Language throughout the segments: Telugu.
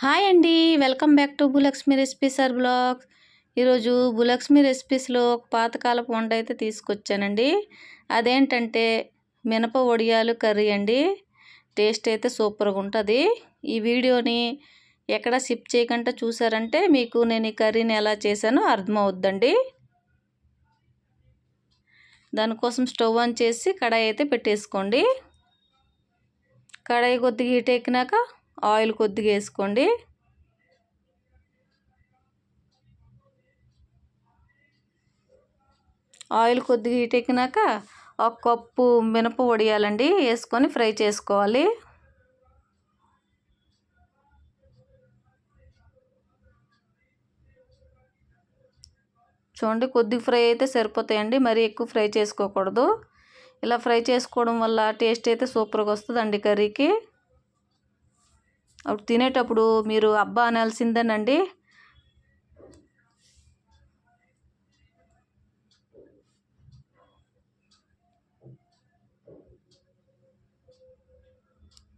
హాయ్ అండి. Welcome back to Bhulakshmi recipes sir blog ఈరోజు భూలక్ష్మి రెసిపీస్లో ఒక పాతకాలపు వంట అయితే తీసుకొచ్చానండి. అదేంటంటే మినప వడియాలు కర్రీ అండి. టేస్ట్ అయితే సూపర్గా ఉంటుంది. ఈ వీడియోని ఎక్కడ సిప్ చేయకుండా చూసారంటే మీకు నేను ఈ కర్రీని ఎలా చేశానో అర్థమవుద్దండి. దానికోసం స్టవ్ ఆన్ చేసి కడాయి అయితే పెట్టేసుకోండి. కడాయి కొద్దిగా హీట్ ఎక్కినాక ఆయిల్ కొద్దిగా వేసుకోండి. ఆయిల్ కొద్దిగా హీట్ ఎక్కినాక ఒక కప్పు మినప వడియాలండి వేసుకొని ఫ్రై చేసుకోవాలి. చూడండి కొద్దిగా ఫ్రై అయితే సరిపోతాయండి మరీ ఎక్కువ ఫ్రై చేసుకోకూడదు. ఇలా ఫ్రై చేసుకోవడం వల్ల టేస్ట్ అయితే సూపర్గా వస్తుందండి కర్రీకి. అప్పుడు తినేటప్పుడు మీరు అబ్బా అనాల్సిందేనండి.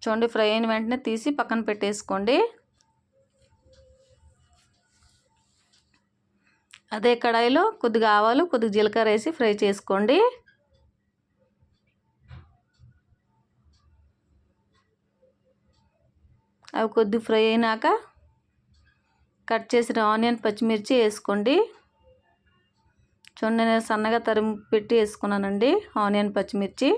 చూడండి ఫ్రై అయిన వెంటనే తీసి పక్కన పెట్టేసుకోండి. అదే కడాయిలో కొద్దిగా ఆవాలు కొద్దిగా జీలకర్ర వేసి ఫ్రై చేసుకోండి. అవి కొద్ది ఫ్రై అయినాక కట్ చేసిన ఆనియన్ పచ్చిమిర్చి వేసుకోండి. చూడండి నేను సన్నగా తరిమి పెట్టి వేసుకున్నానండి ఆనియన్ పచ్చిమిర్చి.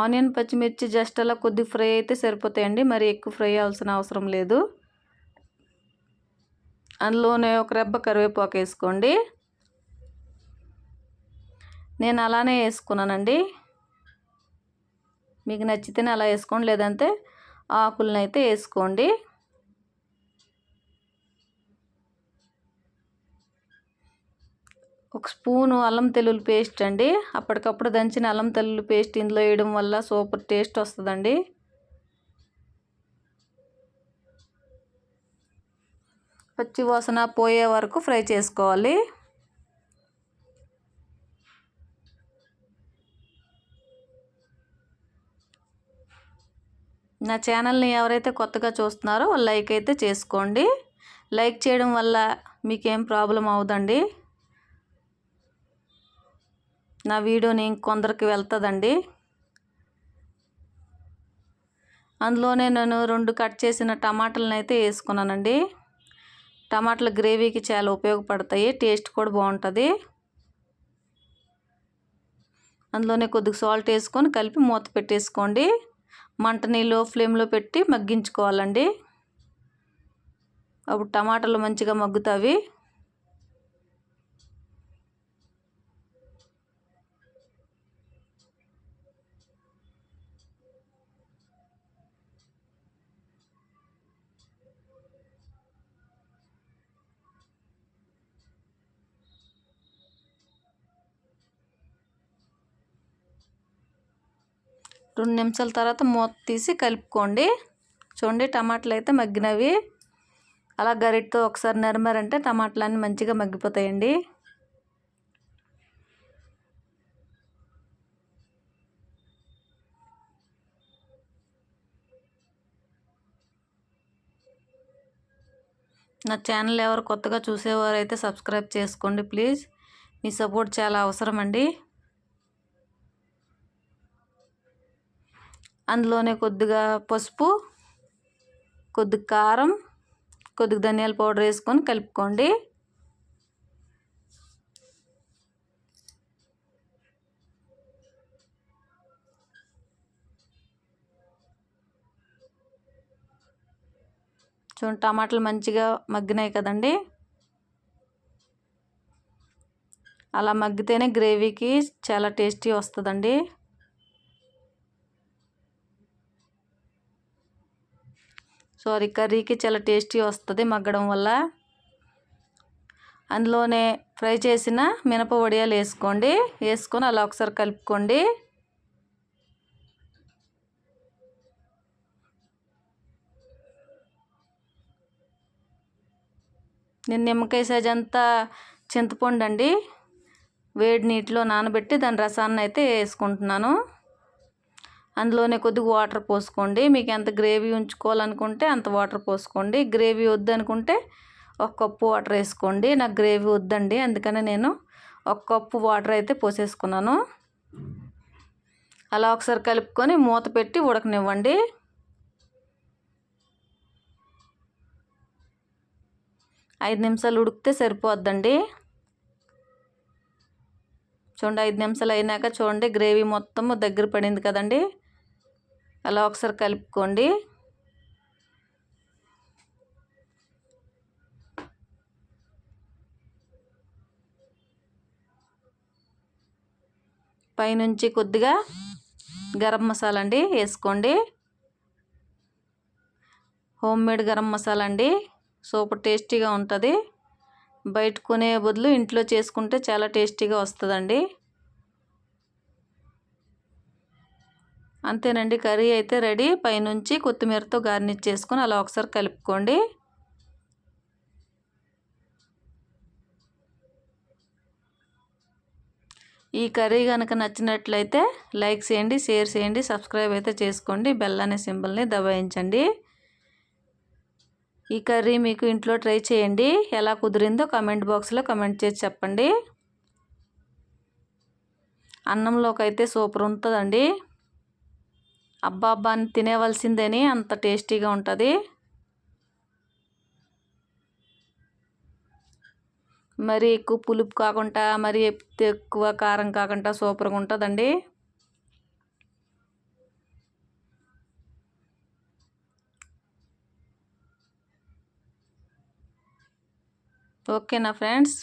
ఆనియన్ పచ్చిమిర్చి జస్ట్ అలా కొద్ది ఫ్రై అయితే సరిపోతాయండి మరి ఎక్కువ ఫ్రై అవ్వాల్సిన అవసరం లేదు. అందులోనే ఒక రెబ్బ కరివేపాకు వేసుకోండి. నేను అలానే వేసుకున్నానండి. మీకు నచ్చితేనే అలా వేసుకోండి లేదంటే ఆకులను అయితే వేసుకోండి. ఒక స్పూను అల్లం తెల్లుల్లి పేస్ట్ అండి. అప్పటికప్పుడు దంచిన అల్లం తెల్లుల్లి పేస్ట్ ఇందులో వేయడం వల్ల సూపర్ టేస్ట్ వస్తుందండి. పచ్చి వాసన పోయే వరకు ఫ్రై చేసుకోవాలి. నా ఛానల్ని ఎవరైతే కొత్తగా చూస్తున్నారో లైక్ అయితే చేసుకోండి. లైక్ చేయడం వల్ల మీకేం ప్రాబ్లం అవదండి. నా వీడియోని ఇంకొందరికి వెళ్తుందండి. అందులోనే నేను రెండు కట్ చేసిన టమాటాలను అయితే వేసుకున్నానండి. టమాటాలు గ్రేవీకి చాలా ఉపయోగపడతాయి. టేస్ట్ కూడా బాగుంటుంది. అందులోనే కొద్దిగా సాల్ట్ వేసుకొని కలిపి మూత పెట్టేసుకోండి. మంటని లో ఫ్లేమ్లో పెట్టి మగ్గించుకోవాలండి. అప్పుడు టమాటాలు మంచిగా మగ్గుతాయి రెండు నిమిషాల తర్వాత మూత తీసి కలుపుకోండి. చూడండి టమాటాలు అయితే మగ్గినవి. అలా గరిటతో ఒకసారి నరిమారంటే టమాటాలు అన్నీ మంచిగా మగ్గిపోతాయండి. నా ఛానల్ ఎవరు కొత్తగా చూసేవారు అయితే సబ్స్క్రైబ్ చేసుకోండి ప్లీజ్. మీ సపోర్ట్ చాలా అవసరం అండి అందులోనే కొద్దిగా పసుపు కొద్దిగా కారం కొద్దిగా ధనియాల పౌడర్ వేసుకొని కలుపుకోండి. చూడండి టమాటాలు మంచిగా మగ్గినాయి కదండి. అలా మగ్గితేనే గ్రేవీకి చాలా టేస్టీ వస్తుందండి. సారీ కర్రీకి చాలా టేస్టీ వస్తుంది మగ్గడం వల్ల. అందులోనే ఫ్రై చేసిన మినప వడియాలు వేసుకోండి. వేసుకొని అలా ఒకసారి కలుపుకోండి. నేను నిమ్మకాయ సైజ్ అంతా చింతపండు అండి. వేడి నీటిలో నానబెట్టి దాని రసాన్ని అయితే వేసుకుంటున్నాను. అందులోనే కొద్దిగా వాటర్ పోసుకోండి. మీకు ఎంత గ్రేవీ ఉంచుకోవాలనుకుంటే అంత వాటర్ పోసుకోండి. గ్రేవీ వద్దనుకుంటే ఒక కప్పు వాటర్ వేసుకోండి. నాకు గ్రేవీ వద్దండి అందుకని నేను ఒక కప్పు వాటర్ అయితే పోసేసుకున్నాను. అలా ఒకసారి కలుపుకొని మూత పెట్టి ఉడకనివ్వండి. ఐదు నిమిషాలు ఉడికితే సరిపోద్దండి. చూడండి ఐదు నిమిషాలు అయినాక చూడండి గ్రేవీ మొత్తం దగ్గర పడింది కదండి. అలా ఒకసారి కలుపుకోండి. పైనుంచి కొద్దిగా గరం మసాలా అండి వేసుకోండి. హోమ్ మేడ్ గరం మసాలా అండి సూపర్ టేస్టీగా ఉంటుంది. బయట కొనే బదులు ఇంట్లో చేసుకుంటే చాలా టేస్టీగా వస్తుందండి. అంతేనండి. కర్రీ అయితే రెడీ. పైనుంచి కొత్తిమీరతో గార్నిష్ చేసుకొని అలా ఒకసారి కలుపుకోండి. ఈ కర్రీ కనుక నచ్చినట్లయితే లైక్ చేయండి షేర్ చేయండి సబ్స్క్రైబ్ అయితే చేసుకోండి. బెల్ అనే సింబల్ని దబాయించండి. ఈ కర్రీ మీకు ఇంట్లో ట్రై చేయండి. ఎలా కుదిరిందో కమెంట్ బాక్స్లో కమెంట్ చేసి చెప్పండి. అన్నంలోకి అయితే సూపర్ ఉంటుందండి. అబ్బా అబ్బా అని తినేవలసిందేని అంత టేస్టీగా ఉంటుంది. మరి ఎక్కువ పులుపు కాకుండా మరి ఎక్కువ కారం కాకుండా సూపర్గా ఉంటుందండి. ఓకేనా ఫ్రెండ్స్?